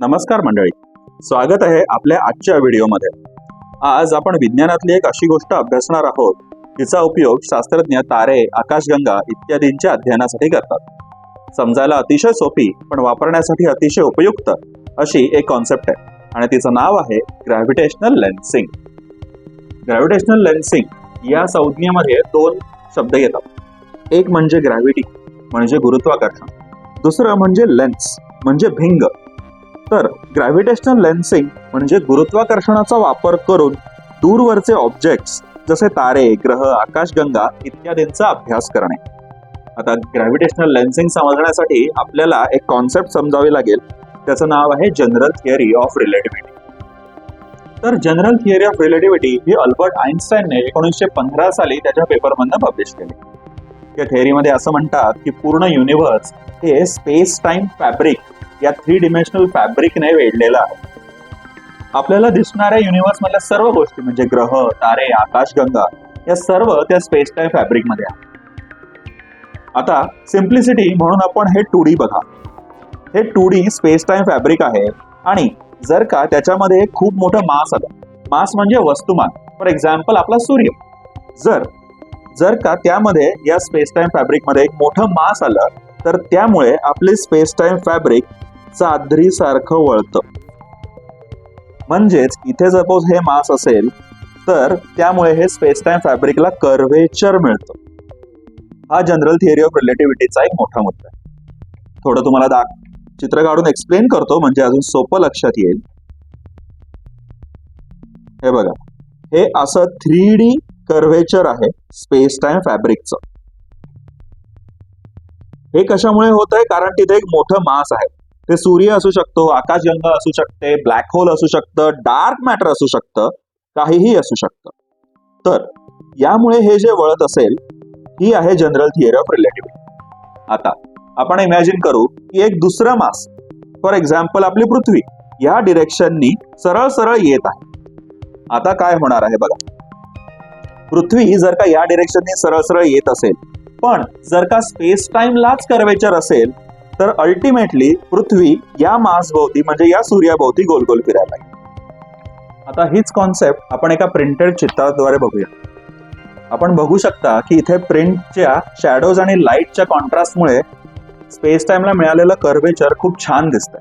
नमस्कार मंडळी. स्वागत आहे आपल्या आजच्या व्हिडिओमध्ये. आज आपण विज्ञानातली एक अशी गोष्ट अभ्यासणार आहोत तिचा उपयोग शास्त्रज्ञ तारे आकाशगंगा इत्यादींच्या अध्ययनासाठी करतात. समजायला अतिशय सोपी पण वापरण्यासाठी अतिशय उपयुक्त अशी एक कॉन्सेप्ट आहे. आणि तिचं नाव आहे ग्रॅव्हिटेशनल लेन्सिंग ग्रॅव्हिटेशनल लेन्सिंग या संज्ञेमध्ये दोन शब्द येतात. एक म्हणजे ग्रॅव्हिटी म्हणजे गुरुत्वाकर्षण. दुसरं म्हणजे लेन्स म्हणजे भिंग. तर ग्रॅव्हिटेशनल लेन्सिंग म्हणजे गुरुत्वाकर्षणाचा वापर करून दूरवरचे ऑब्जेक्ट्स जसे तारे ग्रह आकाशगंगा इत्यादींचा अभ्यास करणे. आता ग्रॅव्हिटेशनल लेन्सिंग समजण्यासाठी आपल्याला एक कॉन्सेप्ट समजावी लागेल. त्याचं नाव आहे जनरल थिअरी ऑफ रिलेटिव्हिटी तर जनरल थिअरी ऑफ रिलेटिव्हिटी ही अल्बर्ट आईन्स्टाईनने एकोणीसशे पंधरा साली त्याच्या पेपरमधनं पब्लिश केली. या थिअरीमध्ये असं म्हणतात की पूर्ण युनिव्हर्स हे स्पेस टाइम फॅब्रिक या थ्री डिमेन्शनल फॅब्रिकने वेढलेला आहे. आपल्याला दिसणाऱ्या युनिव्हर्स मधल्या सर्व गोष्टी म्हणजे ग्रह तारे आकाशगंगा या सर्व त्या स्पेस टाइम फॅब्रिकमध्ये आहे आता सिम्प्लिसिटी म्हणून आपण हे टू डी बघा. हे two D space time fabric आहे आणि जर का त्याच्यामध्ये खूप मोठं मास आलं मास म्हणजे वस्तुमान. फॉर एक्झाम्पल आपला सूर्य. जर जर का त्यामध्ये या स्पेस टाइम फॅब्रिकमध्ये एक मोठं मास आलं तर त्यामुळे आपले स्पेस टाइम फॅब्रिक चादरीसारखं वळतं. म्हणजेच इथे सपोज हे मास असेल तर त्यामुळे हे स्पेस टाइम फॅब्रिकला कर्वेचर मिळतं. हा जनरल थिअरी ऑफ रिलेटिव्हिटीचा एक मोठा मुद्दा आहे. थोडं तुम्हाला दा चित्र काढून एक्सप्लेन करतो म्हणजे अजून सोपं लक्षात येईल. हे बघा हे असं थ्री डी कर्वेचर आहे स्पेस टाइम फॅब्रिकचं हे कशामुळे होत आहे कारण तिथे एक मोठं मास आहे. ते सूर्य असू शकतो आकाशगंगा असू शकते ब्लॅक होल असू शकतं डार्क मॅटर असू शकतं काहीही असू शकतं. तर यामुळे हे जे वळत असेल ही आहे जनरल थिअरी ऑफ रिलेटिव्हिटी आता आपण इमॅजिन करू की एक दुसरा मास फॉर एक्झाम्पल आपली पृथ्वी या डिरेक्शननी सरळ सरळ येत आहे. आता काय होणार आहे बघा. पृथ्वी जर का या डिरेक्शनने सरळ सरळ येत असेल पण जर का स्पेस टाइमलाच कर्वेचर असेल तर अल्टिमेटली पृथ्वी या मास भोवती म्हणजे या सूर्याभोवती गोल गोल फिरायला लागेल. आता हीच कॉन्सेप्ट आपण एका प्रिंटेड चित्राद्वारे बघूया. आपण बघू शकता की इथे प्रिंटच्या शॅडोज आणि लाईटच्या कॉन्ट्रास्टमुळे स्पेस टाइमला मिळालेलं कर्वेचर खूप छान दिसतंय.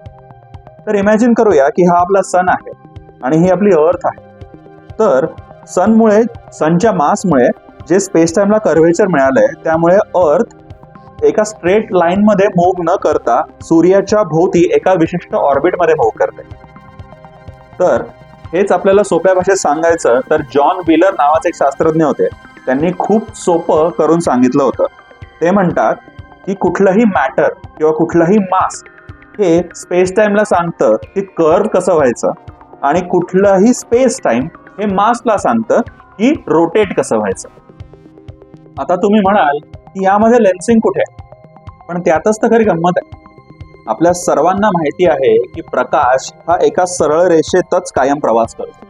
तर इमॅजिन करूया की हा आपला सन आहे आणि ही आपली अर्थ आहे. तर सनमुळे सनच्या मासमुळे जे स्पेस टाइमला कर्वेचर मिळालंय त्यामुळे अर्थ एका स्ट्रेट लाईन मध्ये मूव्ह न करता सूर्याच्या भोवती एका विशिष्ट ऑर्बिटमध्ये मूव्ह करते. तर हेच आपल्याला सोप्या भाषेत सांगायचं तर जॉन व्हीलर नावाचे एक शास्त्रज्ञ होते. त्यांनी खूप सोपं करून सांगितलं होतं. ते म्हणतात की कुठलंही मॅटर किंवा कुठलंही मास हे स्पेस टाईमला सांगतं की कर्व कसं व्हायचं आणि कुठलंही स्पेस टाइम हे मासला सांगतं की रोटेट कसं व्हायचं. आता तुम्ही म्हणाल की यामध्ये लेन्सिंग कुठे आहे? पण त्यातच तर खरी गंमत आहे. आपल्या सर्वांना माहिती आहे की प्रकाश हा एका सरळ रेषेतच कायम प्रवास करतो.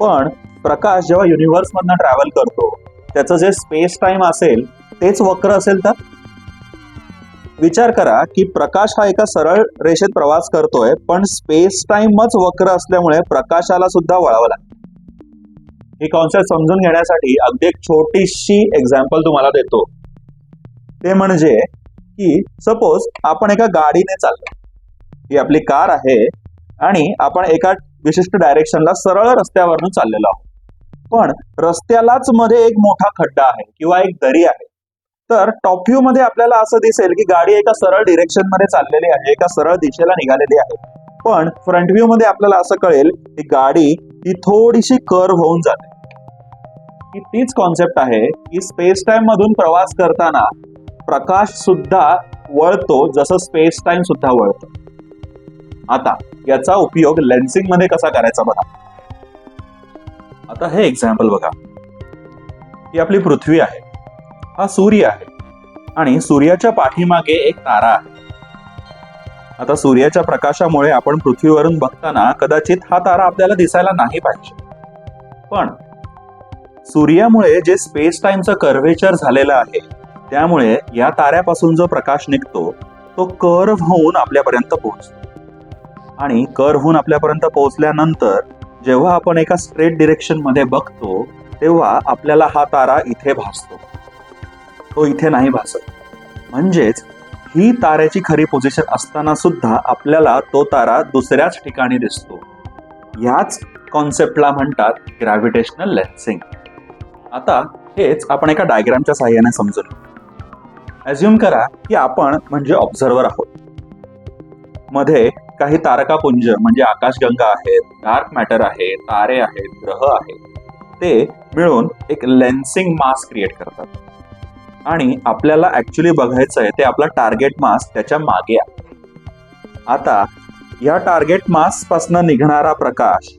पण प्रकाश जेव्हा युनिव्हर्समधनं ट्रॅव्हल करतो त्याचं जे स्पेस टाइम असेल तेच वक्र असेल तर? विचार करा की प्रकाश हा एका सरळ रेषेत प्रवास करतोय पण स्पेस टाइमच वक्र असल्यामुळे प्रकाशाला सुद्धा वळावं लागतं. ही कॉन्सेप्ट समजून घेण्यासाठी अगदी एक छोटीशी एक्झाम्पल तुम्हाला देतो. ते म्हणजे की सपोज आपण एका गाडीने चाललो. ही आपली कार आहे आणि आपण एका विशिष्ट डायरेक्शनला सरळ रस्त्यावरून चाललेलो आहोत. पण रस्त्यालाच मध्ये एक मोठा खड्डा आहे किंवा एक दरी आहे. तर टॉप व्ह्यू मध्ये आपल्याला असं दिसेल की गाडी एका सरळ डिरेक्शनमध्ये चाललेली आहे एका सरळ दिशेला निघालेली आहे. पण फ्रंट व्ह्यू मध्ये आपल्याला असं कळेल की गाडी ही थोडीशी कर्व होऊन जाते. ही तीच कॉन्सेप्ट आहे की स्पेस टाइम मधून प्रवास करताना प्रकाश सुद्धा वळतो जसं स्पेस टाइम सुद्धा वळतो. आता याचा उपयोग लेन्सिंगमध्ये कसा करायचा बघा. आता हे एक्झाम्पल बघा. ही आपली पृथ्वी आहे. हा सूर्य आहे. आणि सूर्याच्या पाठीमागे एक तारा आहे. आता सूर्याच्या प्रकाशामुळे आपण पृथ्वीवरून बघताना कदाचित हा तारा आपल्याला दिसायला नाही पाहिजे. पण सूर्यामुळे जे स्पेस टाइमचं कर्वेचर झालेलं आहे त्यामुळे या ताऱ्यापासून जो प्रकाश निघतो तो कर्व होऊन आपल्यापर्यंत पोहोचतो. आणि कर्व्हहून आपल्यापर्यंत पोहोचल्यानंतर जेव्हा आपण एका स्ट्रेट डिरेक्शनमध्ये बघतो तेव्हा आपल्याला हा तारा इथे भासतो. तो इथे नाही भासत. म्हणजेच ही ताऱ्याची खरी पोझिशन असताना सुद्धा आपल्याला तो तारा दुसऱ्याच ठिकाणी दिसतो. ह्याच कॉन्सेप्टला म्हणतात ग्रॅव्हिटेशनल लेन्सिंग आता हेच आपण एका डायग्रामच्या सहाय्याने समजून अज्युम करा की आपण म्हणजे ऑब्झर्वर आहोत. मध्ये काही तारकापुंज म्हणजे आकाशगंगा आहेत डार्क मॅटर आहे तारे आहेत ग्रह आहेत ते मिळून एक लेन्सिंग मास क्रिएट करतात. आणि आपल्याला ऍक्च्युली बघायचं आहे ते आपला टार्गेट मास त्याच्यामागे आहे. आता या टार्गेट मासपासून निघणारा प्रकाश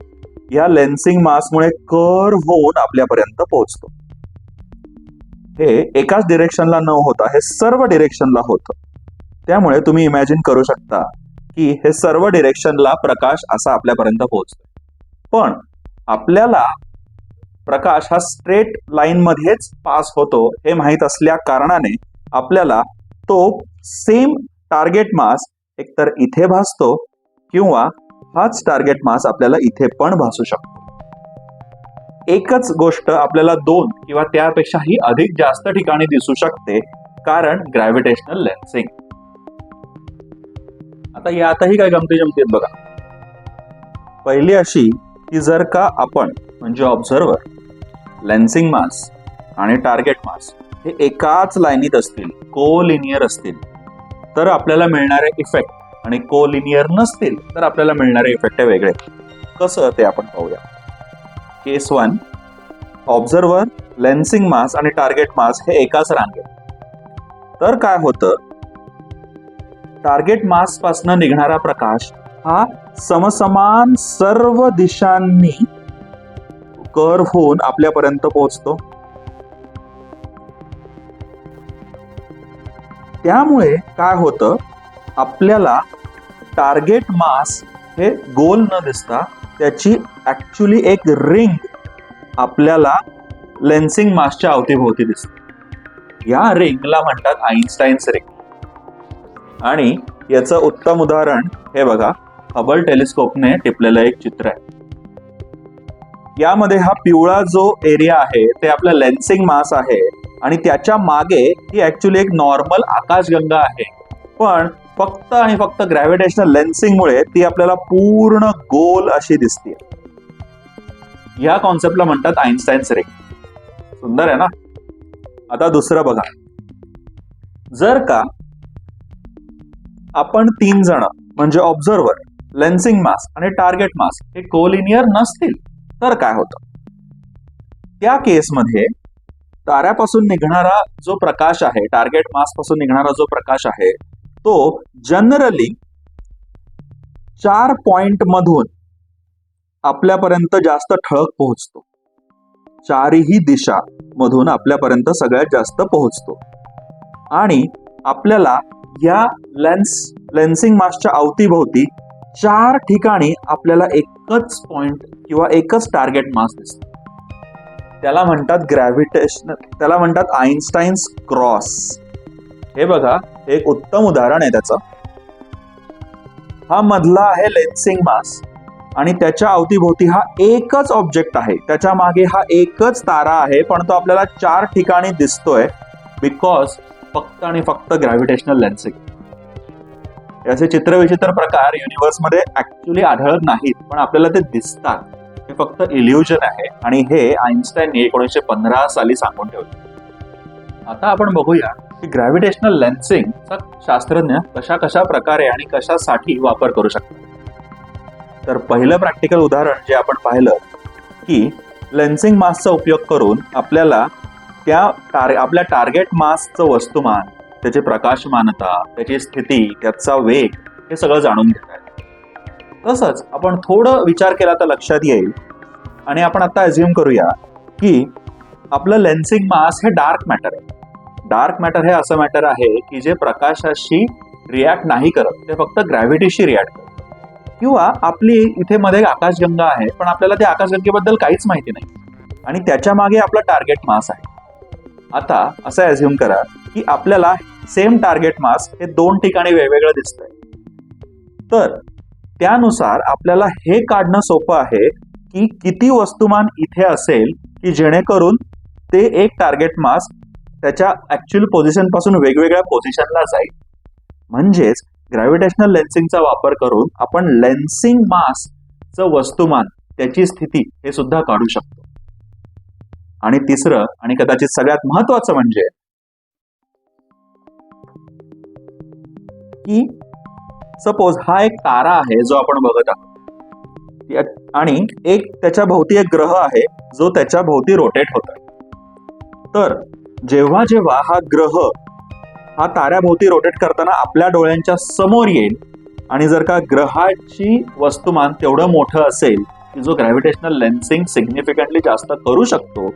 या लेन्सिंग मासमुळे कर होऊन आपल्यापर्यंत पोहोचतो. हे एकाच डिरेक्शनला न होता हे सर्व डिरेक्शनला होतं. त्यामुळे तुम्ही इमॅजिन करू शकता की हे सर्व डिरेक्शनला प्रकाश असा आपल्यापर्यंत पोहोचतो पण आपल्याला प्रकाश हा स्ट्रेट लाईन मध्येच पास होतो हे माहीत असल्या कारणाने आपल्याला तो सेम टार्गेट मास एकतर इथे भासतो किंवा हाच टार्गेट मास आपल्याला इथे पण भासू शकतो. एकच गोष्ट आपल्याला दोन किंवा त्यापेक्षाही अधिक जास्त ठिकाणी दिसू शकते कारण ग्रॅव्हिटेशनल लेन्सिंग आता यातही काय गमती जमती बघा. पहिली अशी की जर का आपण म्हणजे ऑब्झर्वर लेन्सिंग मास आणि टार्गेट मास हे एकाच लाईनीत असतील को लिनियर असतील. तर आपल्याला मिळणारे इफेक्ट आणि को लिनियर नसतील तर आपल्याला मिळणारे इफेक्ट वेगळे. कसं ते आपण पाहूया. केस वन ऑब्झर्वर लेन्सिंग मास आणि टार्गेट मास हे एकाच रांगेत. तर काय होतं? टार्गेट मासपासून निघणारा प्रकाश हा समसमान सर्व दिशांनी कर होऊन आपल्यापर्यंत पोहोचतो. त्यामुळे काय होतं? आपल्याला टार्गेट मास हे गोल न दिसता त्याची ॲक्च्युली एक रिंग आपल्याला लेन्सिंग मासच्या अवतीभोवती दिसते. या रिंगला म्हणतात आईन्स्टाईन्स रिंग आणि याचं उत्तम उदाहरण हे बघा हबल टेलिस्कोपने टिपलेलं एक चित्र आहे. यामध्ये हा पिवळा जो एरिया आहे ते आपलं लेन्सिंग मास आहे आणि त्याच्यामागे ही ऍक्च्युली एक नॉर्मल आकाशगंगा आहे. पण फक्त आणि फक्त ग्रॅव्हिटेशनल लेन्सिंगमुळे ती आपल्याला पूर्ण गोल अशी दिसते या कॉन्सेप्टला म्हणतात आईन्स्टाईन्स रिंग सुंदर आहे ना? आता दुसरं बघा. जर का आपण तीन जण म्हणजे ऑब्झर्वर लेन्सिंग मास आणि टार्गेट मास हे कोलिनियर नसतील तर काय होतं? त्या केसमध्ये ताऱ्यापासून निघणारा जो प्रकाश आहे टार्गेट मासपासून निघणारा जो प्रकाश आहे तो जनरली चार पॉइंट मधून आपल्यापर्यंत जास्त ठळक पोहोचतो. चारही दिशा मधून आपल्यापर्यंत सगळ्यात जास्त पोहोचतो. आणि आपल्याला या लेन्स लेन्सिंग मासच्या अवतीभोवती चार ठिकाणी आपल्याला एकच पॉइंट किंवा एकच टार्गेट मास दिसतो. त्याला म्हणतात ग्रॅव्हिटेशन त्याला म्हणतात आईन्स्टाईन्स क्रॉस हे बघा एक उत्तम उदाहरण आहे त्याचं. हा मधला आहे लेन्सिंग मास आणि त्याच्या अवतीभोवती हा एकच ऑब्जेक्ट आहे. त्याच्यामागे हा एकच तारा आहे पण तो आपल्याला चार ठिकाणी दिसतोय बिकॉज फक्त आणि फक्त ग्रॅव्हिटेशनल लेन्सिंग असे चित्रविचित्र प्रकार युनिव्हर्समध्ये ऍक्च्युली आढळत नाहीत पण आपल्याला ते दिसतात. हे फक्त इल्युजन आहे आणि हे आईन्स्टाईनने एकोणीसशे पंधरा साली सांगून ठेवले. आता आपण बघूया की ग्रॅव्हिटेशनल लेन्सिंगचा शास्त्रज्ञ कशा कशा प्रकारे आणि कशासाठी वापर करू शकतात. तर पहिलं प्रॅक्टिकल उदाहरण जे आपण पाहिलं की लेन्सिंग मास्कचा उपयोग करून आपल्याला त्या टार आपल्या टार्गेट मास्कचं वस्तुमान त्याची प्रकाशमानता त्याची स्थिती त्याचा वेग हे सगळं जाणून घेता येतं तसंच आपण थोडं विचार केला तर लक्षात येईल आणि आपण आता अज्युम करूया की आपलं लेन्सिंग मास हे डार्क मॅटर आहे. डार्क मॅटर हे असं मॅटर आहे की जे प्रकाशाशी रिॲक्ट नाही करत ते फक्त ग्रॅव्हिटीशी रिॲक्ट करत. किंवा आपली इथे मध्ये आकाशगंगा आहे पण आपल्याला त्या आकाशगंगेबद्दल काहीच माहिती नाही. आणि त्याच्यामागे आपलं टार्गेट मास आहे. आता असं अज्युम करा की आपल्याला सेम टार्गेट मास हे दोन ठिकाणी वेगवेगळं दिसतंय. तर त्यानुसार आपल्याला हे काढणं सोपं आहे की किती वस्तुमान इथे असेल की जेणेकरून ते एक टार्गेट मास त्याच्या ऍक्च्युअल पोझिशनपासून वेगवेगळ्या पोझिशनला जाईल. म्हणजेच ग्रॅव्हिटेशनल लेन्सिंगचा वापर करून आपण लेन्सिंग मासचं वस्तुमान त्याची स्थिती हे सुद्धा काढू शकतो. आणि तिसरं आणि कदाचित सगळ्यात महत्वाचं म्हणजे की सपोज हा एक तारा आहे जो आपण बघत आहोत. आणि एक त्याच्या भोवती एक ग्रह आहे जो त्याच्या भोवती रोटेट होत आहे तर जेव्हा जेव्हा हा ग्रह हा ताऱ्याभोवती रोटेट करताना आपल्या डोळ्यांच्या समोर येईल आणि जर का ग्रहाची वस्तुमान तेवढं मोठं असेल की जो ग्रॅव्हिटेशनल लेन्सिंग सिग्निफिकंटली जास्त करू शकतो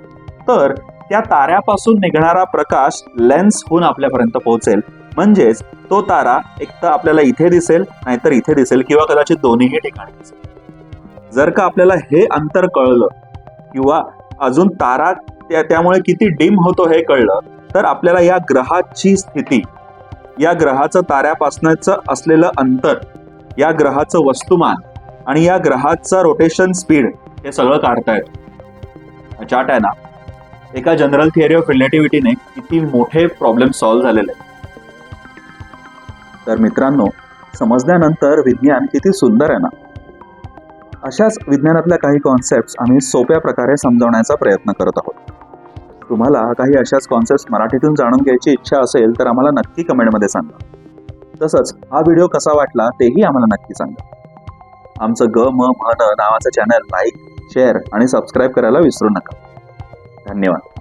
तर त्या ताऱ्यापासून निघणारा प्रकाश लेन्स होऊन आपल्यापर्यंत पोहोचेल. म्हणजेच तो तारा एक तर आपल्याला इथे दिसेल नाहीतर इथे दिसेल किंवा कदाचित दोन्हीही ठिकाणी दिसेल. जर का आपल्याला हे अंतर कळलं किंवा अजून तारा त्या त्यामुळे किती डिम होतो हे कळलं तर आपल्याला या ग्रहाची स्थिती या ग्रहाचं ताऱ्यापासनचं असलेलं अंतर या ग्रहाचं वस्तुमान आणि या ग्रहाचं रोटेशन स्पीड हे सगळं काढता येतं. चाट आहे ना. एका जनरल थिअरी ऑफ रिलेटिव्हिटीने किती मोठे प्रॉब्लेम सॉल्व्ह झालेले आहेत. तर मित्रांनो समजल्यानंतर विज्ञान किती सुंदर आहे ना? अशाच विज्ञानातल्या काही कॉन्सेप्ट आम्ही सोप्या प्रकारे समजवण्याचा प्रयत्न करत आहोत. तुम्हाला काही अशाच कॉन्सेप्ट मराठीतून जाणून घ्यायची इच्छा असेल तर आम्हाला नक्की कमेंटमध्ये सांगा. तसंच हा व्हिडिओ कसा वाटला तेही आम्हाला नक्की सांगा. आमचं ग म म न नावाचं चॅनल लाईक शेअर आणि सबस्क्राईब करायला विसरू नका. धन्यवाद.